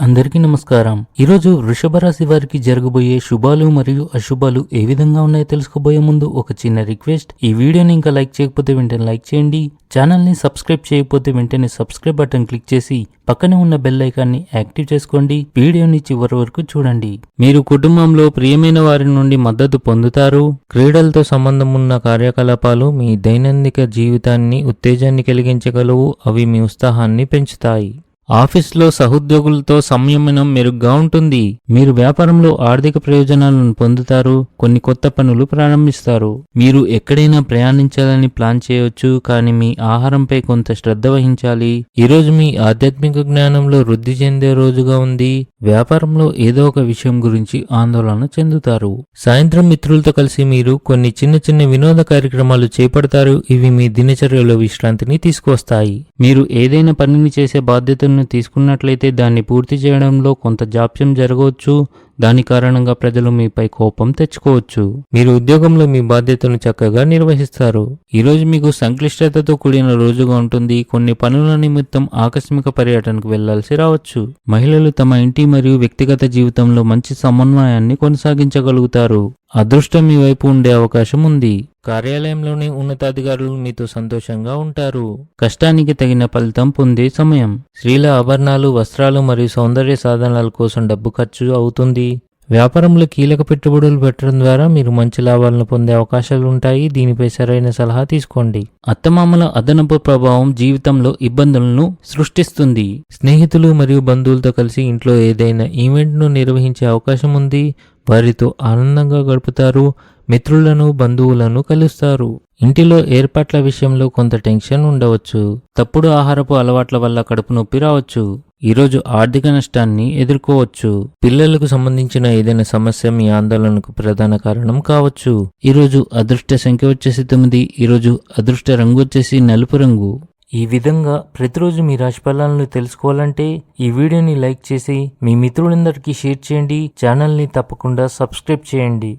అందరికీ నమస్కారం. ఈరోజు వృషభ రాశి వారికి జరగబోయే శుభాలు మరియు అశుభాలు ఏ విధంగా ఉన్నాయో తెలుసుకోబోయే ముందు ఒక చిన్న రిక్వెస్ట్. ఈ వీడియోని ఇంకా లైక్ చేయకపోతే వెంటనే లైక్ చేయండి. ఛానల్ని సబ్స్క్రైబ్ చేయకపోతే వెంటనే సబ్స్క్రైబ్ బటన్ క్లిక్ చేసి పక్కనే ఉన్న బెల్ ఐకాన్ని యాక్టివ్ చేసుకోండి. వీడియోని చివరి వరకు చూడండి. మీరు కుటుంబంలో ప్రియమైన వారి నుండి మద్దతు పొందుతారు. క్రీడలతో సంబంధం ఉన్న కార్యకలాపాలు మీ దైనందిక జీవితాన్ని ఉత్తేజాన్ని కలిగించగలవు. అవి మీ ఉత్సాహాన్ని పెంచుతాయి. ఆఫీస్లో సహోద్యోగులతో సంయమనం మెరుగ్గా ఉంటుంది. మీరు వ్యాపారంలో ఆర్థిక ప్రయోజనాలను పొందుతారు కొన్ని కొత్త పనులు ప్రారంభిస్తారు. మీరు ఎక్కడైనా ప్రయాణించాలని ప్లాన్ చేయవచ్చు కానీ మీ ఆహారంపై కొంత శ్రద్ధ వహించాలి. ఈరోజు మీ ఆధ్యాత్మిక జ్ఞానంలో వృద్ధి చెందే రోజుగా ఉంది. వ్యాపారంలో ఏదో ఒక విషయం గురించి ఆందోళన చెందుతారు. సాయంత్రం మిత్రులతో కలిసి మీరు కొన్ని చిన్న చిన్న వినోద కార్యక్రమాలు చేపడతారు. ఇవి మీ దినచర్యలో విశ్రాంతిని తీసుకొస్తాయి మీరు ఏదైనా పనిని చేసే బాధ్యతను తీసుకున్నట్లయితే దాన్ని పూర్తి చేయడంలో కొంత జాప్యం జరగవచ్చు. దాని కారణంగా ప్రజలు మీపై కోపం తెచ్చుకోవచ్చు. మీరు ఉద్యోగంలో మీ బాధ్యతను చక్కగా నిర్వహిస్తారు. ఈరోజు మీకు సంక్లిష్టతతో కూడిన రోజుగా ఉంటుంది. కొన్ని పనుల నిమిత్తం ఆకస్మిక పర్యటనకు వెళ్ళాల్సి రావచ్చు. మహిళలు తమ ఇంటి మరియు వ్యక్తిగత జీవితంలో మంచి సమన్వయాన్ని కొనసాగించగలుగుతారు. అదృష్టం మీ వైపు ఉండే అవకాశం ఉంది. కార్యాలయంలోని ఉన్నతాధికారులు మీతో సంతోషంగా ఉంటారు. కష్టానికి తగిన ఫలితం పొందే సమయం. స్త్రీల ఆభరణాలు వస్త్రాలు మరియు సౌందర్య సాధనాల కోసం డబ్బు ఖర్చు అవుతుంది. వ్యాపారంలో కీలక పెట్టుబడులు పెట్టడం ద్వారా మీరు మంచి లాభాలను పొందే అవకాశాలు ఉంటాయి. దీనిపై సరైన సలహా తీసుకోండి. అత్తమామల అదనపు ప్రభావం జీవితంలో ఇబ్బందులను సృష్టిస్తుంది. స్నేహితులు మరియు బంధువులతో కలిసి ఇంట్లో ఏదైనా ఈవెంట్ను నిర్వహించే అవకాశం ఉంది. వారితో ఆనందంగా గడుపుతారు. మిత్రులను బంధువులను కలుస్తారు. ఇంటిలో ఏర్పాట్ల విషయంలో కొంత టెన్షన్ ఉండవచ్చు. తప్పుడు ఆహారపు అలవాట్ల వల్ల కడుపు నొప్పి రావచ్చు. ఈరోజు ఆర్థిక నష్టాన్ని ఎదుర్కోవచ్చు. పిల్లలకు సంబంధించిన ఏదైనా సమస్య మీ ఆందోళనకు ప్రధాన కారణం కావచ్చు. ఈరోజు అదృష్ట సంఖ్య వచ్చేసి తొమ్మిది ఈరోజు అదృష్ట రంగు వచ్చేసి నలుపు రంగు. ఈ విధంగా ప్రతిరోజు మీ రాశి ఫలాలను తెలుసుకోవాలంటే ఈ వీడియోని లైక్ చేసి మీ మిత్రులందరికీ షేర్ చేయండి. ఛానల్ని తప్పకుండా సబ్స్క్రైబ్ చేయండి.